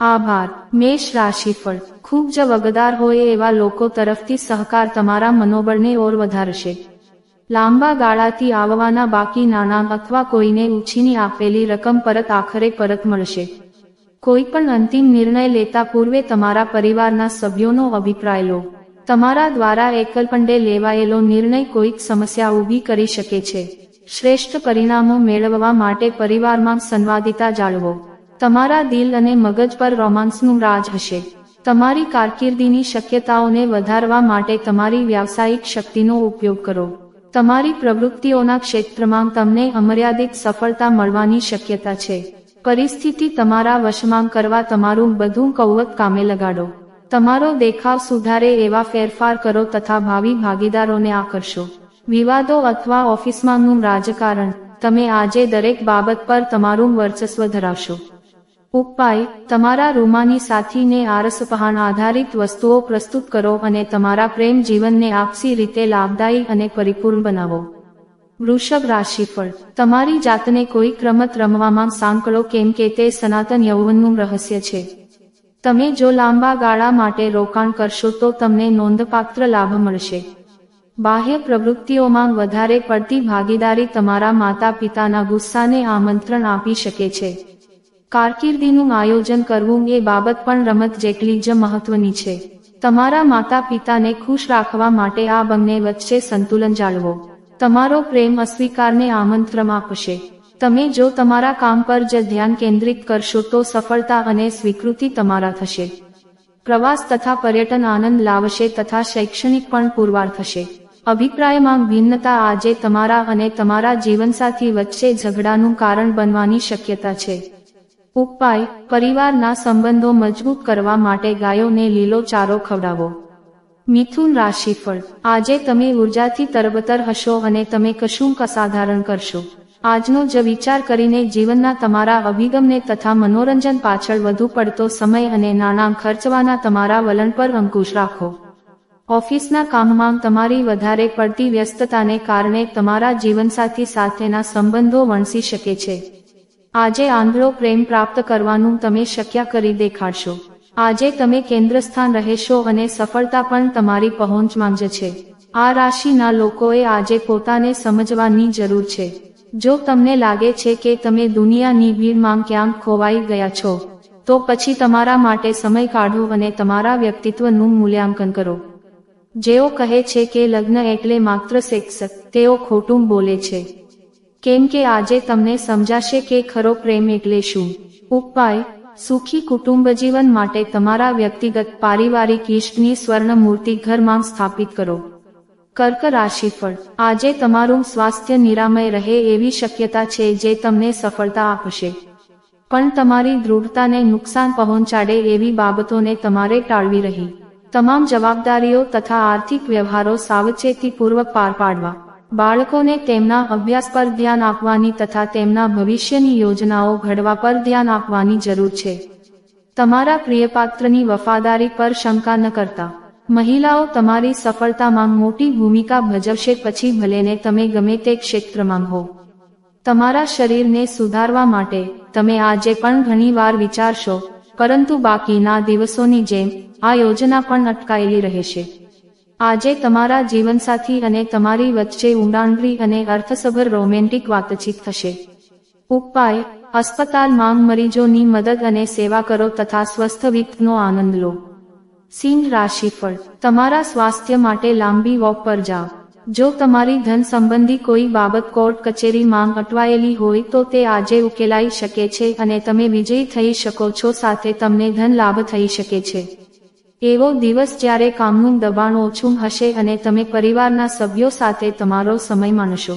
આભાર. મેષ રાશિફળ. ખૂબ જ વગદાર હોય એવા લોકો તરફથી સહકાર તમારા મનોબળને ઓર વધારશે. લાંબા ગાળાથી આવવાના બાકી નાના અથવા કોઈને ઉછીની આપેલી રકમ પરત આખરે પરત મળશે. કોઈ પણ અંતિમ નિર્ણય લેતા પૂર્વે તમારા પરિવારના સભ્યોનો અભિપ્રાય લો. તમારા દ્વારા એકલપંડે લેવાયેલો નિર્ણય કોઈક સમસ્યા ઊભી કરી શકે છે. શ્રેષ્ઠ પરિણામો મેળવવા માટે પરિવારમાં સંવાદિતા જાળવો. તમારા દિલ અને મગજ પર રોમાન્સનું રાજ હશે. તમારી કારકિર્દીની શક્યતાઓને વધારવા માટે તમારી વ્યાવસાયિક શક્તિનો ઉપયોગ કરો. તમારી પ્રવૃત્તિઓના ક્ષેત્રમાં તમને અમર્યાદિત સફળતા મળવાની શક્યતા છે. પરિસ્થિતિ તમારા વશમાં કરવા તમારું બધું કૌવત કામે લગાડો. તમારો દેખાવ સુધારે એવા ફેરફાર કરો તથા ભાવિ ભાગીદારોને આકર્ષો. વિવાદો અથવા ઓફિસમાંનું રાજકારણ, તમે આજે દરેક બાબત પર તમારું વર્ચસ્વ ધરાવશો. ઉપાય, તમારા રૂમાની સાથીને આરસપહાણ આધારિત વસ્તુઓ પ્રસ્તુત કરો અને તમારા પ્રેમ જીવનને આપસી રીતે લાભદાયી અને પરિપૂર્ણ બનાવો. વૃષભ રાશિફળ. તમારી જાતને કોઈક રમત રમવામાં સાંકળો કેમ કે તે સનાતન યૌવનનું રહસ્ય છે. તમે જો લાંબા ગાળા માટે રોકાણ કરશો તો તમને નોંધપાત્ર લાભ મળશે. બાહ્ય પ્રવૃત્તિઓમાં વધારે પડતી ભાગીદારી તમારા માતા પિતાના ગુસ્સાને આમંત્રણ આપી શકે છે. કારકિર્દીનું આયોજન કરવું એ બાબત પણ રમત જેટલી જ મહત્વની છે. તમારા માતા પિતાને ખુશ રાખવા માટે આ બંને વચ્ચે સંતુલન જાળવો. તમારો પ્રેમ અસ્વીકારને આમંત્રણ આપશે. તમે જો તમારા કામ પર જ ધ્યાન કેન્દ્રિત કરશો તો સફળતા અને સ્વીકૃતિ તમારા થશે. પ્રવાસ તથા પર્યટન આનંદ લાવશે તથા શૈક્ષણિક પણ પુરવાર થશે. અભિપ્રાયમાં ભિન્નતા આજે તમારા અને તમારા જીવનસાથી વચ્ચે ઝઘડાનું કારણ બનવાની શક્યતા છે. ઉપાય, પરિવારના સંબંધો મજબૂત કરવા માટે ગાયોને લીલો ચારો ખવડાવો. મિથુન રાશિફળ. આજે તમે ઉર્જાથી તરબતર હશો અને તમે કશું અસાધારણ કરશો. આજનો જ વિચાર કરીને જીવનના તમારા અભિગમને તથા મનોરંજન પાછળ વધુ પડતો સમય અને નાણાં ખર્ચવાના તમારા વલણ પર અંકુશ રાખો. ઓફિસના કામમાં તમારી વધારે પડતી વ્યસ્તતાને કારણે તમારા જીવનસાથી સાથેના સંબંધો વણસી શકે છે. આજે આંધળો પ્રેમ પ્રાપ્ત કરવાનું તમે શક્ય કરી દેખાડશો. આજે તમે કેન્દ્રસ્થાન રહેશો અને સફળતા પણ તમારી પહોંચમાં જ છે. આ રાશિના લોકોએ આજે પોતાને સમજવાની જરૂર છે. જો તમને લાગે છે કે તમે દુનિયાની ભીડમાં ક્યાંક ખોવાઈ ગયા છો, તો પછી તમારા માટે સમય કાઢો અને તમારા વ્યક્તિત્વનું મૂલ્યાંકન કરો. જેઓ કહે છે કે લગ્ન એટલે માત્ર સેક્સ, તેઓ ખોટું બોલે છે. કેમ કે આજે તમને સમજાશે કે ખરો પ્રેમ એટલે શું? ઉપાય, સુખી કુટુંબ જીવન માટે તમારા વ્યક્તિગત પારિવારિક ઈષ્ટની સ્વર્ણ મૂર્તિ ઘરમાં સ્થાપિત કરો. કર્ક રાશિફળ. આજે તમારું સ્વાસ્થ્ય નિરામય રહે એવી શક્યતા છે જે તમને સફળતા આપશે. પણ તમારી દૃઢતાને નુકસાન પહોંચાડે એવી બાબતોને તમારે ટાળવી રહી. તમામ જવાબદારીઓ તથા આર્થિક વ્યવહારો સાવચેતીપૂર્વક પાર પાડવા. બાળકોને તેમના અભ્યાસ પર ધ્યાન આપવાની તથા તેમના ભવિષ્યની યોજનાઓ ઘડવા પર ધ્યાન આપવાની જરૂર છે. તમારા પ્રિયપાત્રની વફાદારી પર શંકા ન કરતા. મહિલાઓ તમારી સફળતામાં મોટી ભૂમિકા ભજવશે પછી ભલેને તમે ગમે તે ક્ષેત્રમાં હો. તમારા શરીરને સુધારવા માટે તમે આજે પણ ઘણીવાર વિચારશો, પરંતુ બાકીના દિવસોની જેમ આ યોજના પણ અટકાયેલી રહેશે. આજે તમારા જીવનસાથી અને તમારી વચ્ચે ઊંડાણભરી અને અર્થસભર રોમેન્ટિક વાતચીત થશે. ઉપાય અસ્પતાલમાં મરીજોની મદદ અને સેવા કરો તથા સ્વસ્થ વિત્તનો આનંદ લો. સિંહ રાશિફળ તમારા સ્વાસ્થ્ય માટે લાંબી વોક પર જાઓ. જો તમારી ધન સંબંધી કોઈ બાબત કોર્ટ કચેરી માંગ અટવાયેલી હોય તો તે આજે ઉકેલાઈ શકે છે અને તમે વિજયી થઈ શકો છો સાથે તમને ધન લાભ થઈ શકે છે. એવો દિવસ જ્યારે કામનું દબાણ ઓછું હશે અને તમે પરિવારના સભ્યો સાથે તમારો સમય માણશો.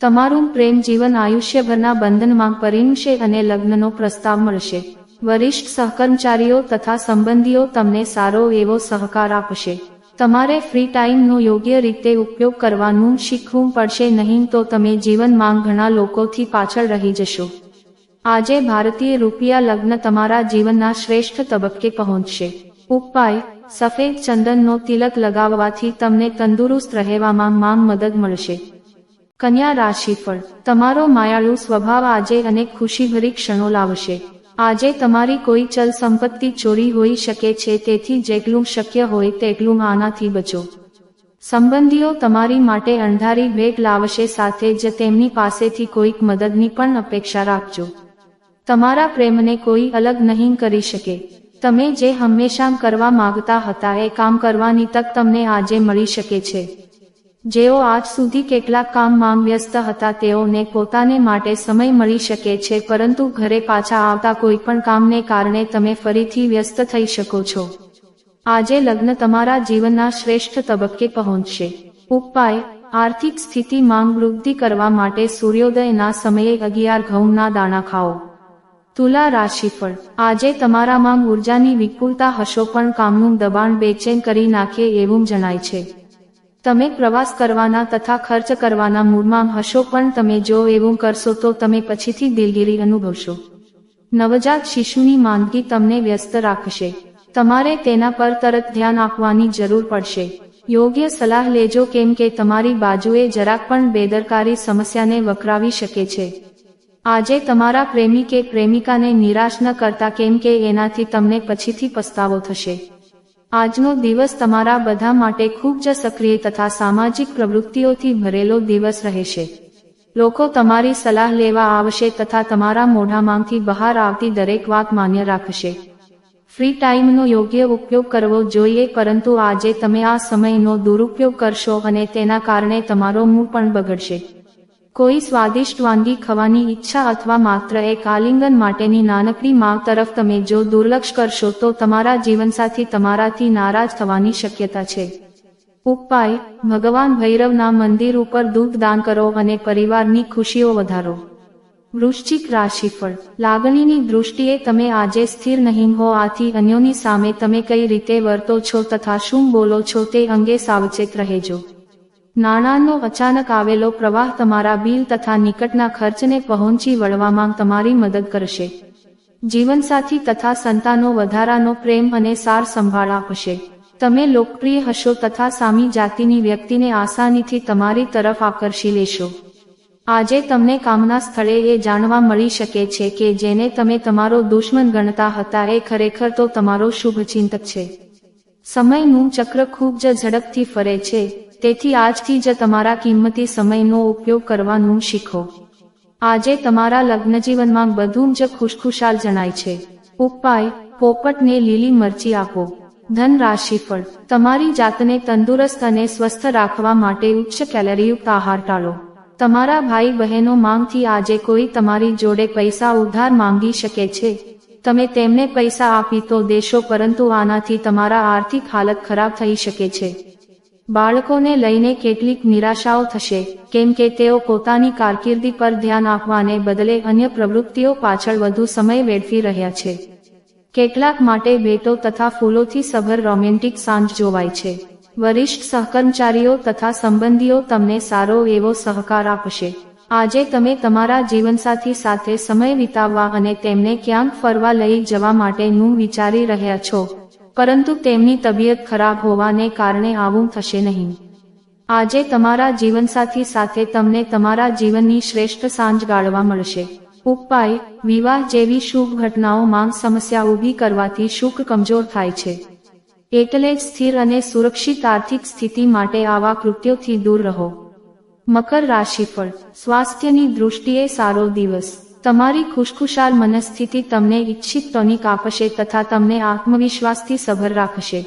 તમારું પ્રેમ જીવન આયુષ્યભરના બંધનમાં પરિણશે અને લગ્નનો પ્રસ્તાવ મળશે. વરિષ્ઠ સહકર્મચારીઓ તથા સંબંધીઓ તમને સારો એવો સહકાર આપશે. તમારે ફ્રી ટાઈમનો યોગ્ય રીતે ઉપયોગ કરવાનું શીખવું પડશે નહીં તો તમે જીવનમાં ઘણા લોકોથી પાછળ રહી જશો. આજે ભારતીય રૂપિયા લગ્ન તમારા જીવનના શ્રેષ્ઠ તબક્કે પહોંચશે. ઉપાય, સફેદ ચંદનનો તિલક લગાવવાથી તમને તંદુરસ્ત રહેવામાં માંગ મદદ મળશે. કન્યા રાશિફળ, તમારો માયાળુ સ્વભાવ આજે અને ખુશીભરી ક્ષણો લાવશે. આજે તમારી કોઈ ચલ સંપત્તિ ચોરી હોઈ શકે છે, તેથી જેટલું શક્ય હોય તેટલું આનાથી બચો. સંબંધીઓ તમારી માટે અણધારી ભેટ લાવશે, સાથે જ તેમની પાસેથી કોઈક મદદની પણ અપેક્ષા રાખજો. તમારા પ્રેમને કોઈ અલગ નહીં કરી શકે. તમે જે હંમેશા કરવા માંગતા હતા એ કામ કરવાની તક તમને આજે મળી શકે છે. જેઓ આજ સુધી કેટલાક કામમાં વ્યસ્ત હતા તેઓને પોતાને માટે સમય મળી શકે છે, પરંતુ ઘરે પાછા આવતા કોઈ પણ કામને કારણે તમે ફરીથી વ્યસ્ત થઈ શકો છો. આજે લગ્ન તમારા જીવનના શ્રેષ્ઠ તબક્કે પહોંચશે. ઉપાય, આર્થિક સ્થિતિ માંગ વૃદ્ધિ કરવા માટે સૂર્યોદયના સમયે અગિયાર ઘઉંના દાણા ખાઓ. તુલા રાશિફળ. આજે તમારામાં ઉર્જાની વિપુલતા હશો પણ કામનું દબાણ બેચેન કરી નાખે એવું જણાય છે. તમે પ્રવાસ કરવાના તથા ખર્ચ કરવાના મૂડમાં હશો પણ તમે જો એવું કરશો તો તમે પછીથી દિલગીરી અનુભવશો. નવજાત શિશુની માંદગી તમને વ્યસ્ત રાખશે. તમારે તેના પર તરત ધ્યાન આપવાની જરૂર પડશે. યોગ્ય સલાહ લેજો કેમ કે તમારી બાજુએ જરાક પણ બેદરકારી સમસ્યાને વકરાવી શકે છે. આજે તમારા પ્રેમી કે પ્રેમિકાને નિરાશ ન કરતા કેમ કે એનાથી તમને પછીથી પસ્તાવો થશે. આજનો દિવસ તમારા બધા માટે ખૂબ જ સક્રિય તથા સામાજિક પ્રવૃત્તિઓથી ભરેલો દિવસ રહેશે. લોકો તમારી સલાહ લેવા આવશે તથા તમારા મોઢામાંથી બહાર આવતી દરેક વાત માન્ય રાખશે. ફ્રી ટાઈમનો યોગ્ય ઉપયોગ કરવો જોઈએ પરંતુ આજે તમે આ સમયનો દુરુપયોગ કરશો અને તેના કારણે તમારો મૂડ પણ બગડશે. કોઈ સ્વાદિષ્ટ વાનગી ખાવાની ઈચ્છા અથવા માત્ર એક આલિંગન માટેની નાનકડી માંગ તરફ તમે જો દુર્લક્ષ કરશો તો તમારા જીવનસાથી તમારાથી નારાજ થવાની શક્યતા છે. ઉપાય, ભગવાન ભૈરવના મંદિર ઉપર દૂધ દાન કરો અને પરિવારની ખુશીઓ વધારો. વૃશ્ચિક રાશિફળ, લાગણીની દૃષ્ટિએ તમે આજે સ્થિર નહીં હો, આથી અન્યોની સામે તમે કઈ રીતે વર્તો છો તથા શું બોલો છો તે અંગે સાવચેત રહેજો. નાણાંનો અચાનક આવેલો પ્રવાહ તમારા બિલ તથા નિકટના ખર્ચને પહોંચી વળવામાં તમારી મદદ કરશે. જીવનસાથી તથા સંતાનો વધારાનો પ્રેમ અને સાર સંભાળ આપશે. તમે લોકપ્રિય હશો તથા સામી જાતિની વ્યક્તિને આસાનીથી તમારી તરફ આકર્ષી લેશો. આજે તમને કામના સ્થળે એ જાણવા મળી શકે છે કે જેને તમે તમારો દુશ્મન ગણતા હતા એ ખરેખર તો તમારો શુભચિંતક છે. સમયનું ચક્ર ખૂબ જ ઝડપથી ફરે છે. તેથી આજથી જ તમારા કિંમતી સમયનો ઉપયોગ કરવાનું શીખો. આજે તમારા લગ્નજીવનમાં બધું જ ખુશખુશાલ જણાય છે. ઉપાય, પોપટને લીલી મરચી આપો. ધન રાશિફળ તમારી જાતને તંદુરસ્ત અને સ્વસ્થ રાખવા માટે ઉચ્ચ કેલરીયુક્ત આહાર ટાળો. તમારા ભાઈ બહેનો માંગથી આજે કોઈ તમારી જોડે પૈસા ઉધાર માંગી શકે છે. તમે તેમને પૈસા આપી તો દેશો, પરંતુ આનાથી તમારા આર્થિક હાલત ખરાબ થઈ શકે છે. બાળકોને લઈને કેટલીક નિરાશાઓ થશે, કેમ કે તેઓ પોતાની કારકિર્દી પર ધ્યાન આપવાને બદલે અન્ય પ્રવૃત્તિઓ પાછળ વધુ સમય વેડફી રહ્યા છે. કેટલાક માટે ભેટો તથા ફૂલોથી સભર રોમેન્ટિક સાંજ જોવાય છે. વરિષ્ઠ સહકર્મચારીઓ તથા સંબંધીઓ તમને સારો એવો સહકાર આપશે. આજે તમે તમારા જીવનસાથી સાથે સમય વિતાવવા અને તેમને ક્યાંક ફરવા લઈ જવા માટેનું વિચારી રહ્યા છો. પરંતુ તેમની તબિયત ખરાબ હોવાને કારણે આવું થશે નહીં. આજે તમારા જીવનસાથી સાથે તમને તમારા જીવનની શ્રેષ્ઠ સાંજ ગાળવા મળશે. ઉપાય, વિવાહ જેવી શુભ ઘટનાઓ માંગ સમસ્યા ઊભી કરવાથી શુક્ર કમજોર થાય છે. એટલે જ સ્થિર અને સુરક્ષિત આર્થિક સ્થિતિ માટે આવા કૃત્યોથી દૂર રહો. મકર રાશિફળ, સ્વાસ્થ્યની દૃષ્ટિએ સારો દિવસ. તમારી ખુશખુશાલ મનસ્થિતિ તમને ઈચ્છિત ટોનિક આપશે તથા તમને આત્મવિશ્વાસથી સભર રાખશે.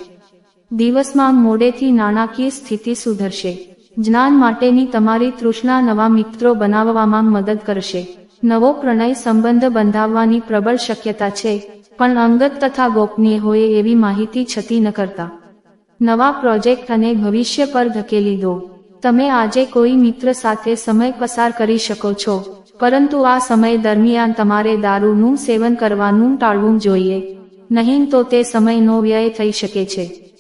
દિવસમાં મોડેથી નાણાકીય સ્થિતિ સુધરશે. જ્ઞાન માટેની તમારી તૃષ્ણા નવા મિત્રો બનાવવામાં મદદ કરશે. નવો પ્રણય સંબંધ બંધાવવાની પ્રબળ શક્યતા છે, પણ અંગત તથા ગોપનીય હોય એવી માહિતી છતી ન કરતા. નવા પ્રોજેક્ટ અને ભવિષ્ય પર ધકેલી દો. તમે આજે કોઈ મિત્ર સાથે સમય પસાર કરી શકો છો. પરંતુ આ સમય દરમિયાન તમારે દારૂનું સેવન કરવાનું ટાળવું જોઈએ. નહીં તો તે સમયનો વ્યય થઈ શકે છે.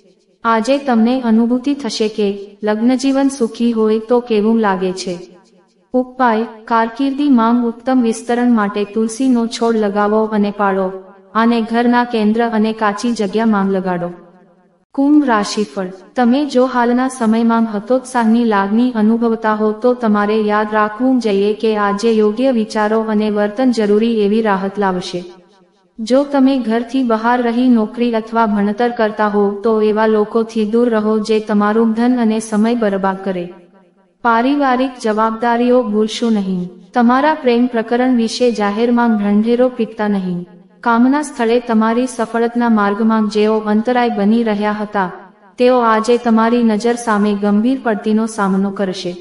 આજે તમને અનુભૂતિ થશે કે લગ્નજીવન સુખી હોય તો કેવું લાગે છે. ઉપાય, કારકિર્દી માંગ ઉત્તમ વિસ્તરણ માટે તુલસીનો છોડ લગાવો અને પાળો. આને ઘરના કેન્દ્ર અને કાચી જગ્યા માંગ લગાડો. કુંભ રાશિફળ. તમે જો હાલના સમયમાં હતોત્સાહની લાગણી અનુભવતા હો, તો તમારે યાદ રાખવું જોઈએ કે આજે યોગ્ય વિચારો અને વર્તન જરૂરી એવી રાહત લાવશે. જો તમે ઘરથી બહાર રહી નોકરી અથવા ભણતર કરતા હો, તો એવા લોકોથી દૂર રહો જે તમારું ધન અને સમય બરબાદ કરે. પારિવારિક જવાબદારીઓ ભૂલશો નહીં. તમારા પ્રેમ પ્રકરણ વિશે જાહેરમાં ઢંઢેરો પીટતા નહીં. કામના સ્થળે તમારી સફળતના માર્ગમાં જેઓ અંતરાય બની રહ્યા હતા, તેઓ આજે તમારી નજર સામે ગંભીર પડતીનો સામનો કરશે.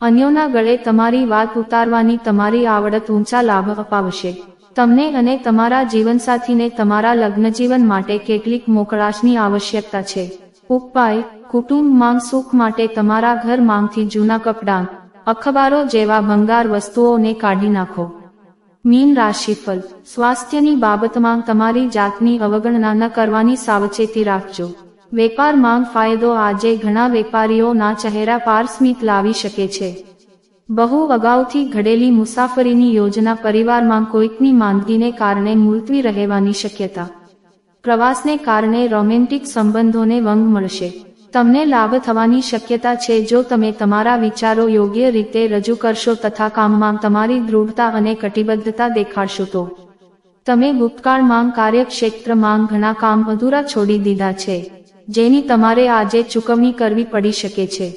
અન્યોના ગળે તમારી વાત ઉતારવાની તમારી આવડત ઊંચા લાભ અપાવશે. તમને અને તમારા જીવનસાથીને તમારા લગ્નજીવન માટે કેટલીક મોકળાશની આવશ્યકતા છે. ઉપાય કુટુંબમાં સુખ માટે તમારા ઘર માંગથી જૂના કપડાં, અખબારો જેવા ભંગાર વસ્તુઓને કાઢી નાખો. મીન રાશિફળ. સ્વાસ્થ્યની બાબતમાં તમારી જાતની અવગણના ન કરવાની સાવચેતી રાખજો. વેપારમાં ફાયદો આજે ઘણા વેપારીઓના ચહેરા પાર સ્મિત લાવી શકે છે. બહુ અગાઉથી ઘડેલી મુસાફરીની યોજના પરિવારમાં કોઈકની માંદગીને કારણે મુલતવી રહેવાની શક્યતા. પ્રવાસને કારણે રોમેન્ટિક સંબંધોને વંગ મળશે. તમને લાભ થવાની શક્યતા છે જો તમે તમારા વિચારો યોગ્ય રીતે રજૂ કરશો તથા કામમાં તમારી દૃઢતા અને કટિબદ્ધતા દેખાડશો તો. તમે ગુપ્તકાળમાં કાર્યક્ષેત્રમાં ઘણા કામ અધૂરા છોડી દીધા છે, જેની તમારે આજે ચૂકવણી કરવી પડી શકે છે.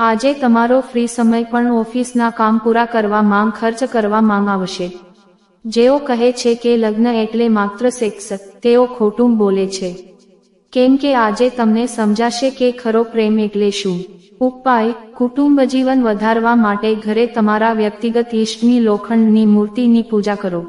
આજે તમારો ફ્રી સમય પણ ઓફિસના કામ પૂરા કરવા માંગ, ખર્ચ કરવા માંગ આવશે. જેઓ કહે છે કે લગ્ન એટલે માત્ર સેક્સ, તેઓ ખોટું બોલે છે. કેમ કે આજે તમને સમજાશે કે ખરો પ્રેમ એટલે શું? ઉપાય, કુટુંબ જીવન વધારવા માટે ઘરે તમારા વ્યક્તિગત ઈષ્ટની લોખંડની મૂર્તિની પૂજા કરો.